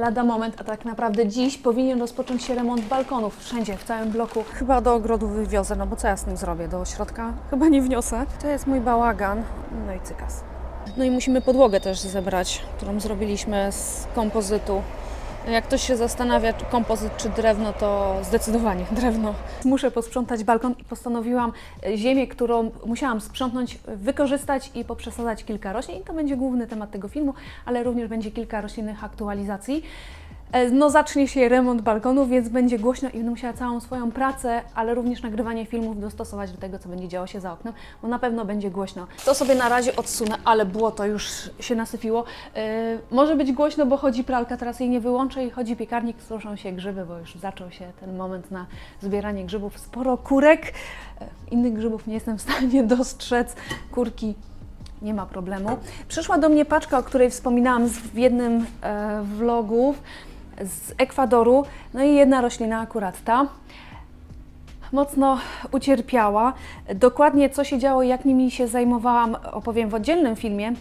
lada moment, a tak naprawdę dziś powinien rozpocząć się remont balkonów wszędzie, w całym bloku. Chyba do ogrodu wywiozę, no bo co ja z tym zrobię? Do środka? Chyba nie wniosę. To jest mój bałagan. No i cykas. No i musimy podłogę też zebrać, którą zrobiliśmy z kompozytu. Jak ktoś się zastanawia, czy kompozyt czy drewno, to zdecydowanie drewno. Muszę posprzątać balkon i postanowiłam e, ziemię, którą musiałam sprzątnąć, wykorzystać i poprzesadzać kilka roślin. I to będzie główny temat tego filmu, ale również będzie kilka roślinnych aktualizacji. E, No zacznie się remont balkonu, więc będzie głośno i będę musiała całą swoją pracę, ale również nagrywanie filmów dostosować do tego, co będzie działo się za oknem, bo na pewno będzie głośno. To sobie na razie odsunę, ale błoto już się nasypiło. E, może być głośno, bo chodzi pralka, teraz jej nie wyłączę i chodzi piekarnik, suszą się grzyby, bo już zaczął się ten moment na zbieranie grzybów. Sporo kurek, e, innych grzybów nie jestem w stanie dostrzec. Kurki nie ma problemu. Przyszła do mnie paczka, o której wspominałam w jednym e, vlogów z Ekwadoru. No i jedna roślina, akurat ta, mocno ucierpiała. Dokładnie co się działo, jak nimi się zajmowałam, opowiem w oddzielnym filmie.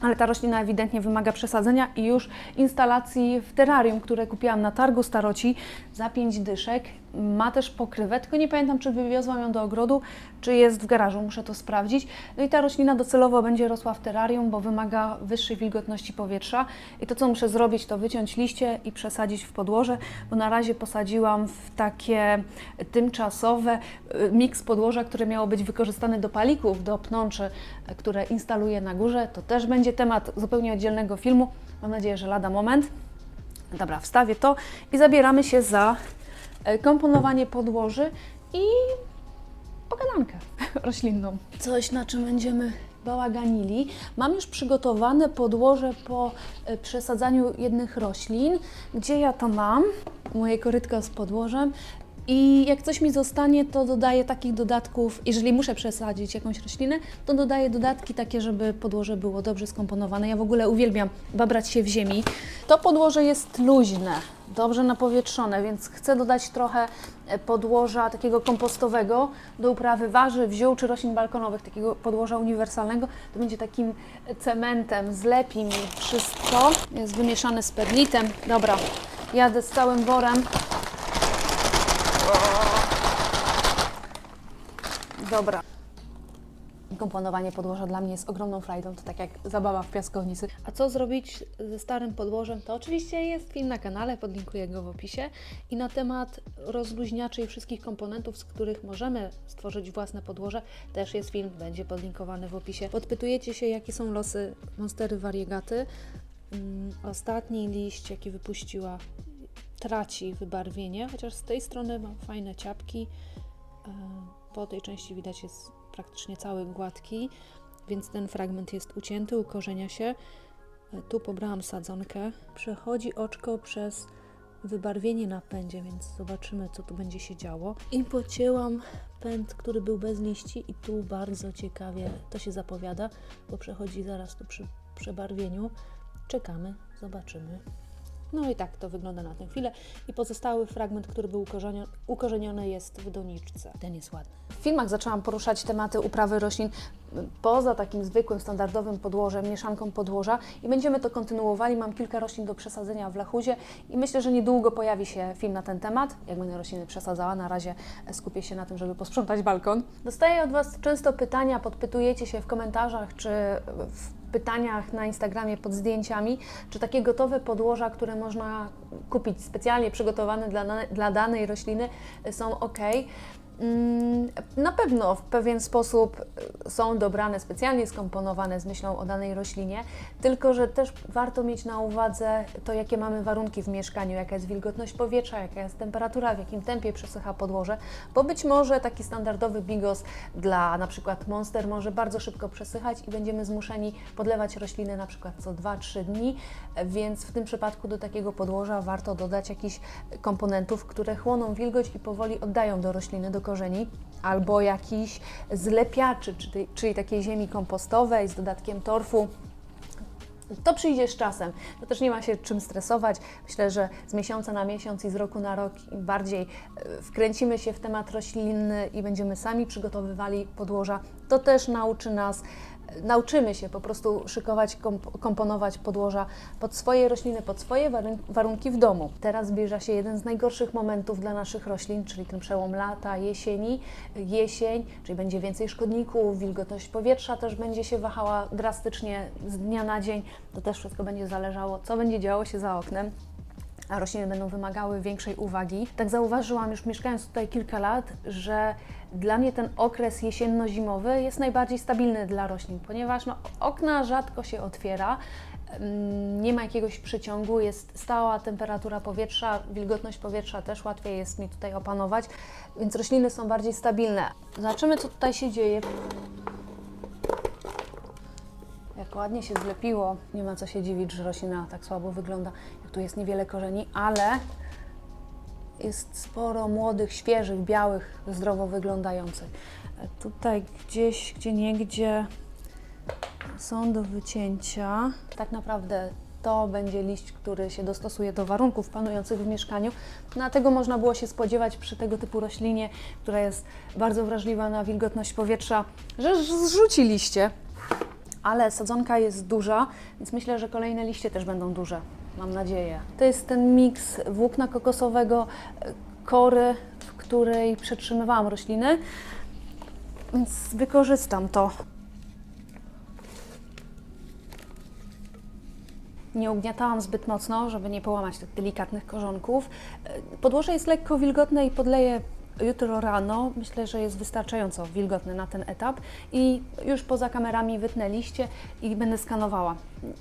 Ale ta roślina ewidentnie wymaga przesadzenia i już instalacji w terrarium, które kupiłam na targu staroci za 5 dyszek. Ma też pokrywę, tylko nie pamiętam, czy wywiozłam ją do ogrodu, czy jest w garażu, muszę to sprawdzić. No i ta roślina docelowo będzie rosła w terrarium, bo wymaga wyższej wilgotności powietrza. I to, co muszę zrobić, to wyciąć liście i przesadzić w podłoże, bo na razie posadziłam w takie tymczasowe y, miks podłoża, które miało być wykorzystane do palików, do pnączy, y, które instaluję na górze. To też będzie temat zupełnie oddzielnego filmu. Mam nadzieję, że lada moment. Dobra, wstawię to i zabieramy się za e, komponowanie podłoży i pogadankę roślinną. Coś, na czym będziemy bałaganili. Mam już przygotowane podłoże po e, przesadzaniu jednych roślin. Gdzie ja to mam? Moje korytko z podłożem. I jak coś mi zostanie, to dodaję takich dodatków, jeżeli muszę przesadzić jakąś roślinę, to dodaję dodatki takie, żeby podłoże było dobrze skomponowane. Ja w ogóle uwielbiam babrać się w ziemi. To podłoże jest luźne, dobrze napowietrzone, więc chcę dodać trochę e, podłoża takiego kompostowego do uprawy warzyw, ziół czy roślin balkonowych, takiego podłoża uniwersalnego. To będzie takim cementem, zlepi mi wszystko. Jest wymieszane z perlitem. Dobra, jadę z całym worem. Dobra. Komponowanie podłoża dla mnie jest ogromną frajdą, to tak jak zabawa w piaskownicy. A co zrobić ze starym podłożem? To oczywiście jest film na kanale, podlinkuję go w opisie. I na temat rozluźniaczy i wszystkich komponentów, z których możemy stworzyć własne podłoże, też jest film, będzie podlinkowany w opisie. Podpytujecie się, jakie są losy Monstery Variegaty. Mm, Ostatni liść, jaki wypuściła, traci wybarwienie, chociaż z tej strony ma fajne ciapki. E, Po tej części widać jest praktycznie cały gładki, więc ten fragment jest ucięty, ukorzenia się. E, Tu pobrałam sadzonkę. Przechodzi oczko przez wybarwienie na pędzie, więc zobaczymy, co tu będzie się działo. I pocięłam pęd, który był bez liści i tu bardzo ciekawie to się zapowiada, bo przechodzi zaraz tu przy przebarwieniu. Czekamy, zobaczymy. No i tak to wygląda na tę chwilę. I pozostały fragment, który był ukorzeniony, ukorzeniony jest w doniczce. Ten jest ładny. W filmach zaczęłam poruszać tematy uprawy roślin poza takim zwykłym, standardowym podłożem, mieszanką podłoża i będziemy to kontynuowali. Mam kilka roślin do przesadzenia w lachuzie i myślę, że niedługo pojawi się film na ten temat, jak będę rośliny przesadzała. Na razie skupię się na tym, żeby posprzątać balkon. Dostaję od Was często pytania, podpytujecie się w komentarzach czy w pytaniach na Instagramie pod zdjęciami, czy takie gotowe podłoża, które można kupić specjalnie przygotowane dla, dla danej rośliny, są ok. Mm, Na pewno w pewien sposób y, są dobrane specjalnie, skomponowane z myślą o danej roślinie, tylko że też warto mieć na uwadze to, jakie mamy warunki w mieszkaniu, jaka jest wilgotność powietrza, jaka jest temperatura, w jakim tempie przesycha podłoże, bo być może taki standardowy bigos dla na przykład monster może bardzo szybko przesychać i będziemy zmuszeni podlewać rośliny na przykład co 2-3 dni, więc w tym przypadku do takiego podłoża warto dodać jakichś komponentów, które chłoną wilgoć i powoli oddają do rośliny, do korzeni, albo jakiś zlepiaczy, czyli, takiej ziemi kompostowej z dodatkiem torfu. To przyjdzie z czasem. To też nie ma się czym stresować. Myślę, że z miesiąca na miesiąc i z roku na rok im bardziej e, wkręcimy się w temat roślinny i będziemy sami przygotowywali podłoża, to też nauczy nas nauczymy się po prostu szykować, komp- komponować podłoża pod swoje rośliny, pod swoje warun- warunki w domu. Teraz zbliża się jeden z najgorszych momentów dla naszych roślin, czyli ten przełom lata, jesieni, jesień, czyli będzie więcej szkodników, wilgotność powietrza też będzie się wahała drastycznie z dnia na dzień. To też wszystko będzie zależało, co będzie działo się za oknem a rośliny będą wymagały większej uwagi. Tak zauważyłam już mieszkając tutaj kilka lat, że dla mnie ten okres jesienno-zimowy jest najbardziej stabilny dla roślin, ponieważ no, okna rzadko się otwiera, mm, nie ma jakiegoś przyciągu, jest stała temperatura powietrza, wilgotność powietrza też łatwiej jest mi tutaj opanować, więc rośliny są bardziej stabilne. Zobaczymy, co tutaj się dzieje. Jak ładnie się zlepiło, nie ma co się dziwić, że roślina tak słabo wygląda. Tu jest niewiele korzeni, ale jest sporo młodych, świeżych, białych, zdrowo wyglądających. E, Tutaj gdzieś, gdzie niegdzie są do wycięcia. Tak naprawdę to będzie liść, który się dostosuje do warunków panujących w mieszkaniu. Dlatego można było się spodziewać przy tego typu roślinie, która jest bardzo wrażliwa na wilgotność powietrza, że zrzuci liście ale sadzonka jest duża, więc myślę, że kolejne liście też będą duże. Mam nadzieję. To jest ten miks włókna kokosowego, kory, w której przetrzymywałam rośliny, więc wykorzystam to. Nie ugniatałam zbyt mocno, żeby nie połamać tych delikatnych korzonków. Podłoże jest lekko wilgotne i podleję jutro rano. Myślę, że jest wystarczająco wilgotne na ten etap i już poza kamerami wytnę liście i będę skanowała.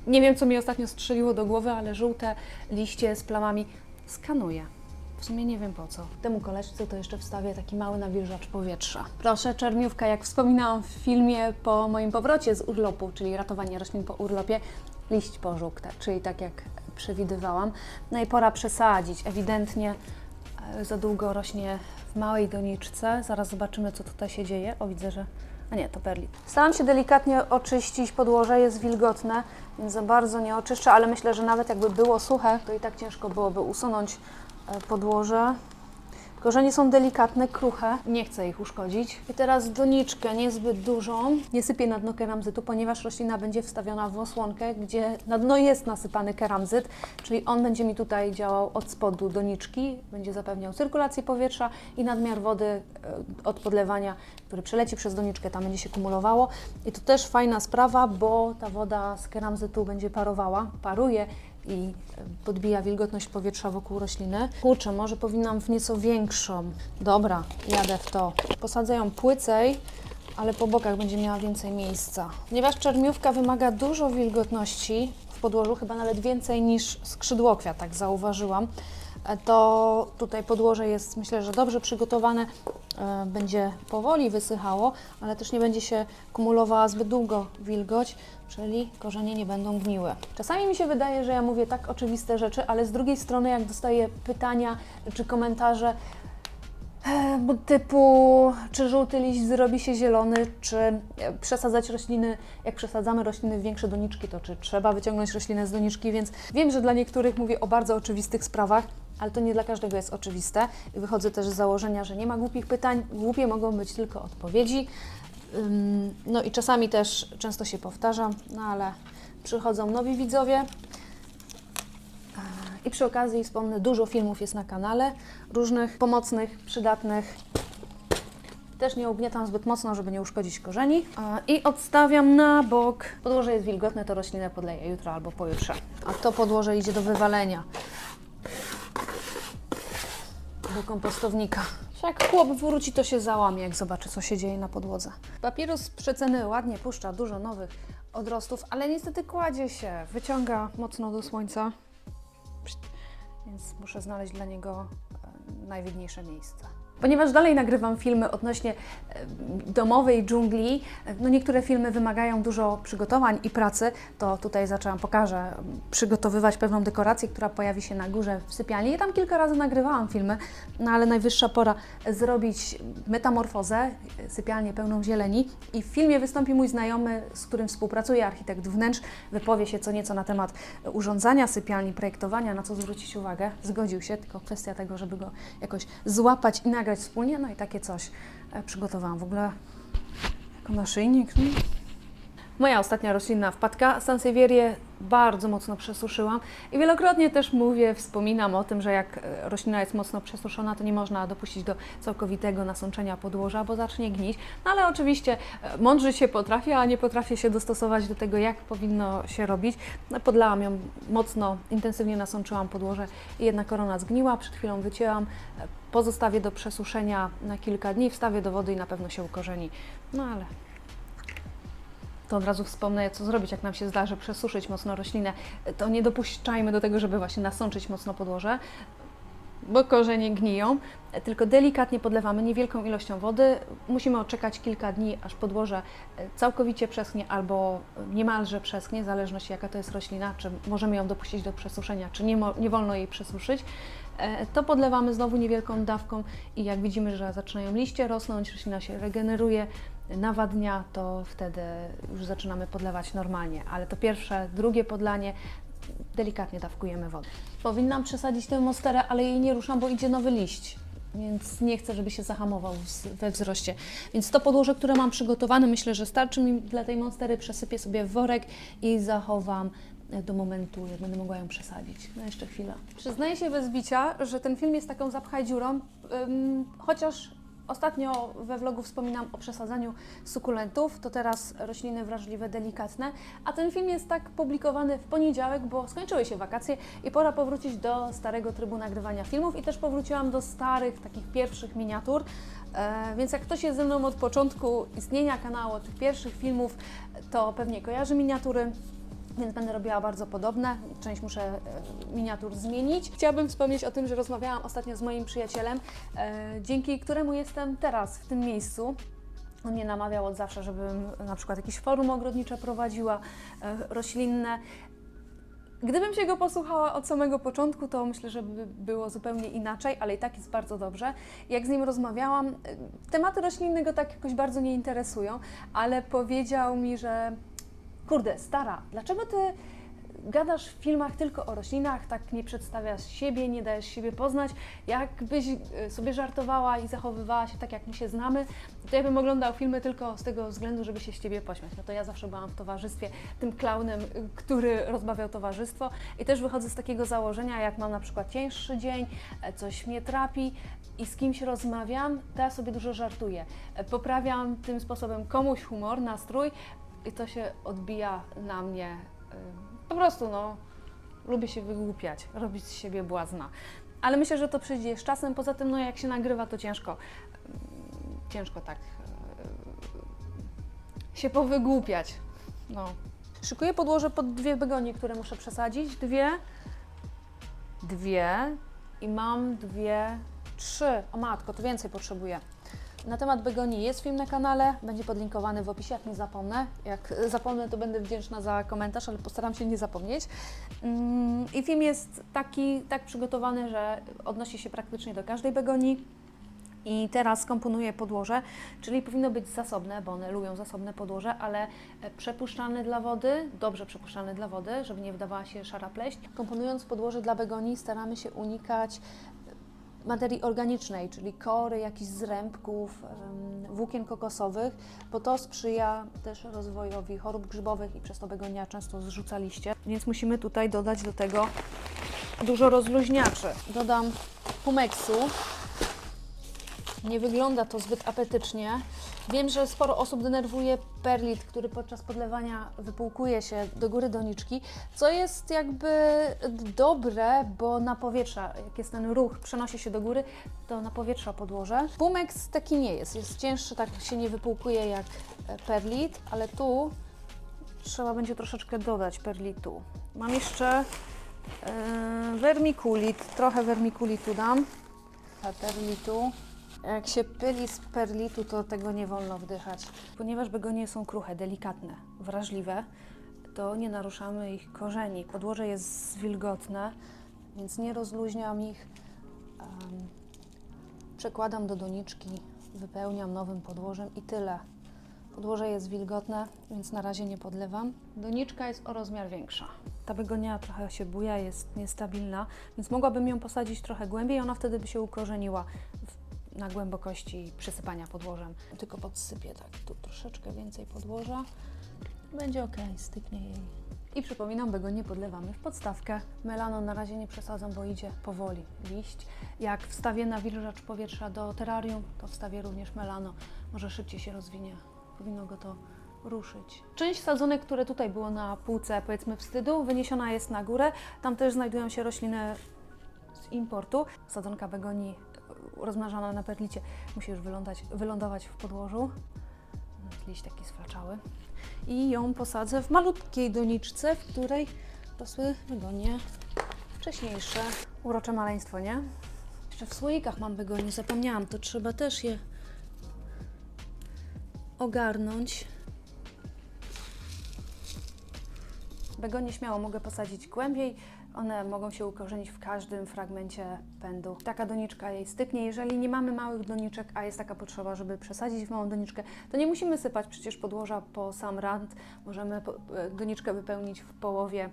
Nie wiem, co mi ostatnio strzeliło do głowy, ale żółte liście z plamami skanuję. W sumie nie wiem po co. Temu koleżce to jeszcze wstawię taki mały nawilżacz powietrza. Proszę, czerniówka, jak wspominałam w filmie po moim powrocie z urlopu, czyli ratowanie roślin po urlopie, liść pożółkte, czyli tak jak przewidywałam. No i pora przesadzić. Ewidentnie e, za długo rośnie w małej doniczce. Zaraz zobaczymy, co tutaj się dzieje. O, widzę, że... A nie, to perli. Staram się delikatnie oczyścić podłoże, jest wilgotne, więc za bardzo nie oczyszczę, ale myślę, że nawet jakby było suche, to i tak ciężko byłoby usunąć e, podłoże. Korzenie są delikatne, kruche, nie chcę ich uszkodzić. I teraz doniczkę niezbyt dużą. Nie sypię na dno keramzytu, ponieważ roślina będzie wstawiona w osłonkę, gdzie na dno jest nasypany keramzyt, czyli on będzie mi tutaj działał od spodu doniczki, będzie zapewniał cyrkulację powietrza i nadmiar wody e, od podlewania, który przeleci przez doniczkę, tam będzie się kumulowało. I to też fajna sprawa, bo ta woda z keramzytu będzie parowała, paruje i podbija wilgotność powietrza wokół rośliny. Kurczę, może powinnam w nieco większą. Dobra, jadę w to. Posadzę ją płycej, ale po bokach będzie miała więcej miejsca. Ponieważ czermiówka wymaga dużo wilgotności w podłożu, chyba nawet więcej niż skrzydłokwiat, tak zauważyłam, to tutaj podłoże jest myślę, że dobrze przygotowane, e, będzie powoli wysychało, ale też nie będzie się kumulowała zbyt długo wilgoć, czyli korzenie nie będą gniły. Czasami mi się wydaje, że ja mówię tak oczywiste rzeczy, ale z drugiej strony jak dostaję pytania czy komentarze, typu, czy żółty liść zrobi się zielony, czy e, przesadzać rośliny, jak przesadzamy rośliny w większe doniczki, to czy trzeba wyciągnąć roślinę z doniczki, więc wiem, że dla niektórych mówię o bardzo oczywistych sprawach, ale to nie dla każdego jest oczywiste. I wychodzę też z założenia, że nie ma głupich pytań, głupie mogą być tylko odpowiedzi. No i czasami też często się powtarzam, no ale przychodzą nowi widzowie, i przy okazji wspomnę, dużo filmów jest na kanale, różnych pomocnych, przydatnych. Też nie ugniatam zbyt mocno, żeby nie uszkodzić korzeni. I odstawiam na bok. Podłoże jest wilgotne, to roślinę podleję jutro albo pojutrze. A to podłoże idzie do wywalenia. Do kompostownika. Jak chłop wróci, to się załamie, jak zobaczy, co się dzieje na podłodze. Papirus przeceny ładnie puszcza dużo nowych odrostów, ale niestety kładzie się, wyciąga mocno do słońca więc muszę znaleźć dla niego e, najwydniejsze miejsce. Ponieważ dalej nagrywam filmy odnośnie e, domowej dżungli, e, no niektóre filmy wymagają dużo przygotowań i pracy, to tutaj zaczęłam, pokażę, przygotowywać pewną dekorację, która pojawi się na górze w sypialni. I tam kilka razy nagrywałam filmy, no ale najwyższa pora zrobić metamorfozę, e, sypialnię pełną zieleni. I w filmie wystąpi mój znajomy, z którym współpracuję, architekt wnętrz, wypowie się co nieco na temat urządzania sypialni, projektowania, na co zwrócić uwagę. Zgodził się, tylko kwestia tego, żeby go jakoś złapać i nagrać wspólnie, no i takie coś e, przygotowałam. W ogóle jako naszyjnik. No. Moja ostatnia roślinna wpadka, Sansevierię, bardzo mocno przesuszyłam i wielokrotnie też mówię, wspominam o tym, że jak e, roślina jest mocno przesuszona, to nie można dopuścić do całkowitego nasączenia podłoża, bo zacznie gnić. No ale oczywiście e, mądrzy się potrafi, a nie potrafię się dostosować do tego, jak powinno się robić. No, Podlałam ją mocno, intensywnie nasączyłam podłoże i jedna korona zgniła, przed chwilą wycięłam. E, Pozostawię do przesuszenia na kilka dni, wstawię do wody i na pewno się ukorzeni. No ale to od razu wspomnę, co zrobić, jak nam się zdarzy przesuszyć mocno roślinę. To nie dopuszczajmy do tego, żeby właśnie nasączyć mocno podłoże, bo korzenie gniją, tylko delikatnie podlewamy niewielką ilością wody. Musimy odczekać kilka dni, aż podłoże e, całkowicie przeschnie albo niemalże przeschnie, w zależności jaka to jest roślina, czy możemy ją dopuścić do przesuszenia, czy nie, nie wolno jej przesuszyć. E, To podlewamy znowu niewielką dawką i jak widzimy, że zaczynają liście rosnąć, roślina się regeneruje, nawadnia, to wtedy już zaczynamy podlewać normalnie, ale to pierwsze, drugie podlanie delikatnie dawkujemy wodę. Powinnam przesadzić tę monsterę, ale jej nie ruszam, bo idzie nowy liść. Więc nie chcę, żeby się zahamował we wzroście. Więc to podłoże, które mam przygotowane, myślę, że starczy mi dla tej monstery. Przesypię sobie w worek i zachowam e, do momentu, jak będę mogła ją przesadzić. No jeszcze chwila. Przyznaję się bez bicia, że ten film jest taką zapchaj dziurą, ym, chociaż Ostatnio we vlogu wspominam o przesadzaniu sukulentów, to teraz rośliny wrażliwe, delikatne, a ten film jest tak publikowany w poniedziałek, bo skończyły się wakacje i pora powrócić do starego trybu nagrywania filmów i też powróciłam do starych, takich pierwszych miniatur. E, więc jak ktoś jest ze mną od początku istnienia kanału, od tych pierwszych filmów, to pewnie kojarzy miniatury. Więc będę robiła bardzo podobne. Część muszę e, miniatur zmienić. Chciałabym wspomnieć o tym, że rozmawiałam ostatnio z moim przyjacielem, e, dzięki któremu jestem teraz w tym miejscu. On mnie namawiał od zawsze, żebym na przykład jakieś forum ogrodnicze prowadziła, e, roślinne. Gdybym się go posłuchała od samego początku, to myślę, że by było zupełnie inaczej, ale i tak jest bardzo dobrze. Jak z nim rozmawiałam, tematy roślinne go tak jakoś bardzo nie interesują, ale powiedział mi, że kurde, stara, dlaczego ty gadasz w filmach tylko o roślinach, tak nie przedstawiasz siebie, nie dajesz siebie poznać. Jakbyś y, sobie żartowała i zachowywała się tak, jak my się znamy, to ja bym oglądał filmy tylko z tego względu, żeby się z ciebie pośmiać. No to ja zawsze byłam w towarzystwie tym klaunem, y, który rozbawiał towarzystwo i też wychodzę z takiego założenia, jak mam na przykład cięższy dzień, e, coś mnie trapi i z kimś rozmawiam, to ja sobie dużo żartuję. E, Poprawiam tym sposobem komuś humor, nastrój i to się odbija na mnie. y, Po prostu, no, lubię się wygłupiać, robić z siebie błazna. Ale myślę, że to przyjdzie z czasem. Poza tym, no, jak się nagrywa, to ciężko, mm, ciężko tak y, się powygłupiać. No. Szykuję podłoże pod dwie begonie, które muszę przesadzić. Dwie, dwie i mam dwie, trzy. O matko, to więcej potrzebuję. Na temat begonii jest film na kanale, będzie podlinkowany w opisie, jak nie zapomnę. Jak zapomnę, to będę wdzięczna za komentarz, ale postaram się nie zapomnieć. Mm, I film jest taki, tak przygotowany, że odnosi się praktycznie do każdej begonii. I teraz komponuję podłoże, czyli powinno być zasobne, bo one lubią zasobne podłoże, ale e, przepuszczalne dla wody, dobrze przepuszczalne dla wody, żeby nie wydawała się szara pleśń. Komponując podłoże dla begonii staramy się unikać materii organicznej, czyli kory, jakichś zrębków, włókien kokosowych, bo to sprzyja też rozwojowi chorób grzybowych i przez to begonia często zrzuca liście. Więc musimy tutaj dodać do tego dużo rozluźniaczy. Dodam humeksu. Nie wygląda to zbyt apetycznie. Wiem, że sporo osób denerwuje perlit, który podczas podlewania wypłukuje się do góry doniczki, co jest jakby dobre, bo na powietrza, jak jest ten ruch, przenosi się do góry, to na powietrza podłoże. Pumex taki nie jest, jest cięższy, tak się nie wypłukuje jak e, perlit, ale tu trzeba będzie troszeczkę dodać perlitu. Mam jeszcze wermikulit, trochę wermikulitu dam, perlitu. Jak się pyli z perlitu, to tego nie wolno wdychać. Ponieważ begonie są kruche, delikatne, wrażliwe, to nie naruszamy ich korzeni. Podłoże jest wilgotne, więc nie rozluźniam ich. Em, przekładam do doniczki, wypełniam nowym podłożem i tyle. Podłoże jest wilgotne, więc na razie nie podlewam. Doniczka jest o rozmiar większa. Ta begonia trochę się buja, jest niestabilna, więc mogłabym ją posadzić trochę głębiej, ona wtedy by się ukorzeniła na głębokości przysypania podłożem. Tylko podsypię tak tu troszeczkę więcej podłoża Będzie ok, styknie jej. I przypominam, begonie podlewamy w podstawkę. Melano na razie nie przesadzam, bo idzie powoli liść. Jak wstawię nawilżacz powietrza do terrarium, to wstawię również melano. Może szybciej się rozwinie. Powinno go to ruszyć. Część sadzonek, które tutaj było na półce, powiedzmy wstydu, wyniesiona jest na górę. Tam też znajdują się rośliny z importu. Sadzonka begonii rozmnażana na perlicie musi już wylądać, wylądować w podłożu. Liść taki sflaczały. I ją posadzę w malutkiej doniczce, w której rosły begonie wcześniejsze. Urocze maleństwo, nie? Jeszcze w słoikach mam begonie, zapomniałam. To trzeba też je ogarnąć. Begonie śmiało mogę posadzić głębiej. One mogą się ukorzenić w każdym fragmencie pędu. Taka doniczka jej styknie. Jeżeli nie mamy małych doniczek, a jest taka potrzeba, żeby przesadzić w małą doniczkę, to nie musimy sypać przecież podłoża po sam rand. Możemy e, doniczkę wypełnić w połowie.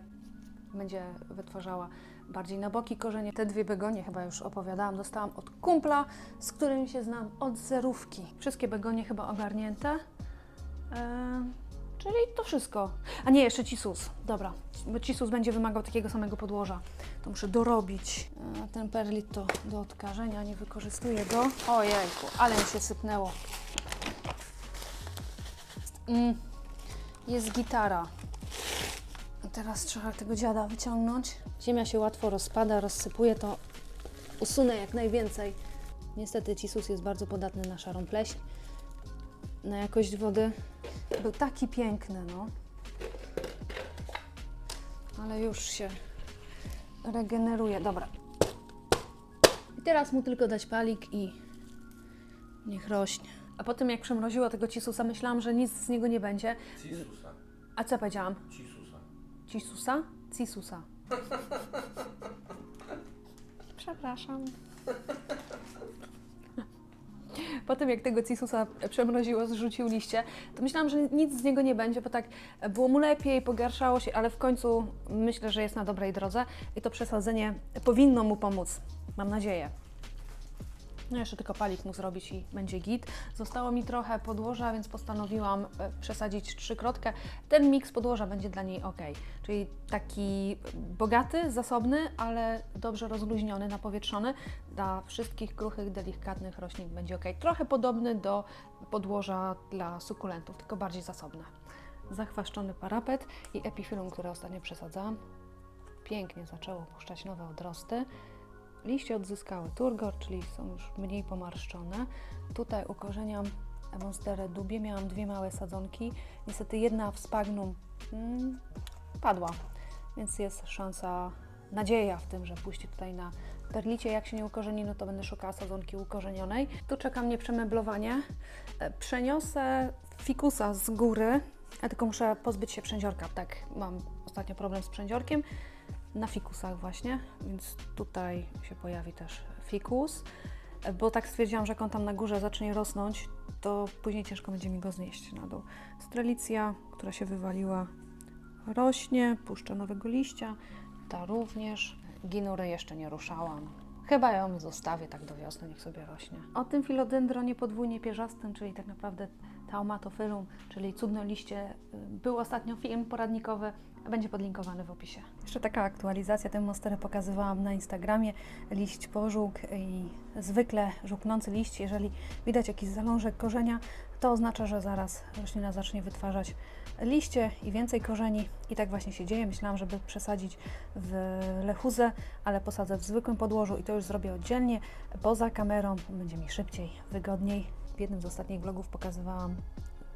Będzie wytwarzała bardziej na boki korzenie. Te dwie begonie, chyba już opowiadałam, dostałam od kumpla, z którym się znam od zerówki. Wszystkie begonie chyba ogarnięte. Eee, Czyli to wszystko. A nie, jeszcze cisus. Dobra, bo cisus będzie wymagał takiego samego podłoża. To muszę dorobić. A ten perlit to do odkażenia, nie wykorzystuję go. Ojejku, ale mi się sypnęło. Mm, jest gitara. A teraz trzeba tego dziada wyciągnąć. Ziemia się łatwo rozpada, rozsypuje, to usunę jak najwięcej. Niestety cisus jest bardzo podatny na szarą pleśń, na jakość wody. Był taki piękny, no. Ale już się regeneruje. Dobra. I teraz mu tylko dać palik i niech rośnie. A potem jak przemroziło tego cisusa, myślałam, że nic z niego nie będzie. Cisusa. A co powiedziałam? Cisusa. Cisusa? Cisusa. Przepraszam. Po tym, jak tego cisusa przemroziło, zrzucił liście, to myślałam, że nic z niego nie będzie, bo tak było mu lepiej, pogarszało się, ale w końcu myślę, że jest na dobrej drodze i to przesadzenie powinno mu pomóc. Mam nadzieję. No jeszcze tylko palik mu zrobić i będzie git. Zostało mi trochę podłoża, więc postanowiłam e, przesadzić trzykrotkę. Ten miks podłoża będzie dla niej ok. Czyli taki bogaty, zasobny, ale dobrze rozluźniony, napowietrzony. Dla wszystkich kruchych, delikatnych roślin będzie ok. Trochę podobny do podłoża dla sukulentów, tylko bardziej zasobne. Zachwaszczony parapet i epifilum, które ostatnio przesadzałam. Pięknie zaczęło puszczać nowe odrosty. Liście odzyskały turgor, czyli są już mniej pomarszczone. Tutaj ukorzeniam monsterę dubie. Miałam dwie małe sadzonki. Niestety jedna w spagnum mm, padła, więc jest szansa, nadzieja w tym, że puści tutaj na perlicie. Jak się nie ukorzeni, no to będę szukała sadzonki ukorzenionej. Tu czeka mnie przemeblowanie. E, Przeniosę fikusa z góry, a tylko muszę pozbyć się przędziorka. Tak, mam ostatnio problem z przędziorkiem na fikusach właśnie, więc tutaj się pojawi też fikus, bo tak stwierdziłam, że jak on tam na górze zacznie rosnąć, to później ciężko będzie mi go znieść na dół. Strelicja, która się wywaliła, rośnie, puszcza nowego liścia, ta również. Ginury jeszcze nie ruszałam. Chyba ją zostawię tak do wiosny, niech sobie rośnie. O tym filodendronie podwójnie pierzastym, czyli tak naprawdę Taumatophyllum, czyli cudne liście, był ostatnio film poradnikowy, będzie podlinkowany w opisie. Jeszcze taka aktualizacja, tę monsterę pokazywałam na Instagramie. Liść pożółk i zwykle żółknący liść, jeżeli widać jakiś zalążek korzenia, to oznacza, że zaraz roślina zacznie wytwarzać liście i więcej korzeni. I tak właśnie się dzieje. Myślałam, żeby przesadzić w lechuzę, ale posadzę w zwykłym podłożu i to już zrobię oddzielnie, poza kamerą. Będzie mi szybciej, wygodniej. W jednym z ostatnich vlogów pokazywałam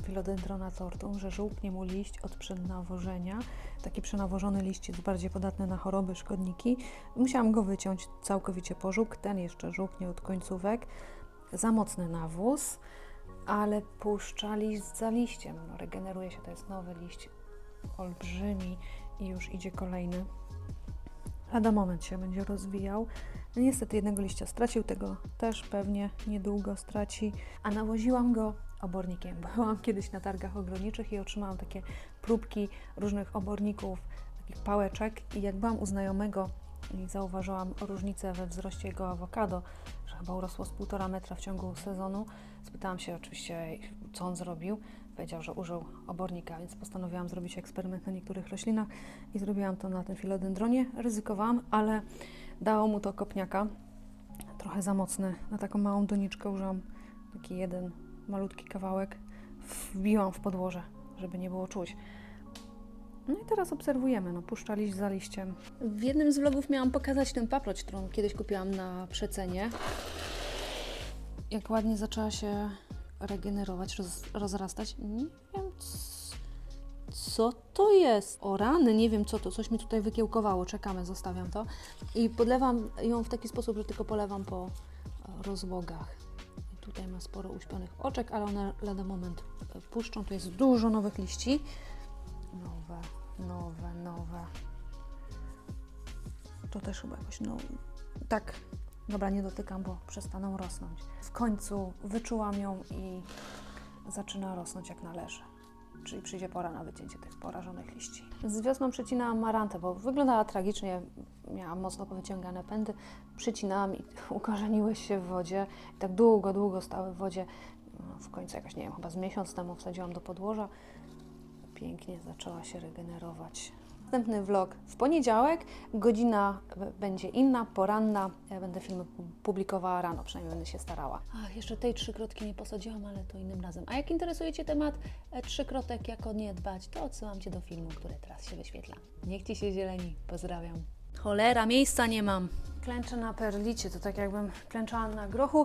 Philodendrona tortum, że żółknie mu liść od przenawożenia. Taki przenawożony liść jest bardziej podatny na choroby, szkodniki. Musiałam go wyciąć całkowicie pożółk, ten jeszcze żółknie od końcówek. Za mocny nawóz, ale puszcza liść za liściem. No, regeneruje się, to jest nowy liść, olbrzymi i już idzie kolejny. Lada moment się będzie rozwijał. No niestety jednego liścia stracił, tego też pewnie niedługo straci, a nawoziłam go obornikiem. Byłam kiedyś na targach ogrodniczych i otrzymałam takie próbki różnych oborników, takich pałeczek i jak byłam u znajomego i zauważyłam różnicę we wzroście jego awokado, że chyba urosło z półtora metra w ciągu sezonu. Spytałam się oczywiście, co on zrobił. powiedział, że użył obornika, więc postanowiłam zrobić eksperyment na niektórych roślinach i zrobiłam to na tym filodendronie. Ryzykowałam, ale dało mu to kopniaka. Trochę za mocny. Na taką małą doniczkę użyłam taki jeden malutki kawałek. Wbiłam w podłoże, żeby nie było czuć. No i teraz obserwujemy, no, puszcza liść za liściem. W jednym z vlogów miałam pokazać tę paproć, którą kiedyś kupiłam na przecenie. Jak ładnie zaczęła się regenerować, roz, rozrastać. Nie wiem, co to jest. O rany, nie wiem co to, coś mi tutaj wykiełkowało. Czekamy, zostawiam to. I podlewam ją w taki sposób, że tylko polewam po rozłogach. I tutaj ma sporo uśpionych oczek, ale one lada moment puszczą. Tu jest dużo nowych liści. Nowe, nowe, nowe. To też chyba jakoś, no tak, dobra, nie dotykam, bo przestaną rosnąć. W końcu wyczułam ją i zaczyna rosnąć jak należy. Czyli przyjdzie pora na wycięcie tych porażonych liści. Z wiosną przycinałam marantę, bo wyglądała tragicznie. Miałam mocno powyciągane pędy. Przycinałam i ukorzeniły się w wodzie. I tak długo, długo stały w wodzie. No, w końcu jakoś, nie wiem, chyba z miesiąc temu wsadziłam do podłoża pięknie zaczęła się regenerować. Następny vlog w poniedziałek, godzina będzie inna, poranna. Ja będę filmy pu- publikowała rano, przynajmniej będę się starała. Ach, jeszcze tej trzykrotki nie posadziłam, ale to innym razem. A jak interesuje Cię temat e, trzykrotek, jak o nie dbać, to odsyłam Cię do filmu, który teraz się wyświetla. Niech Ci się zieleni. Pozdrawiam. Cholera, miejsca nie mam. Klęczę na perlicie, to tak jakbym klęczała na grochu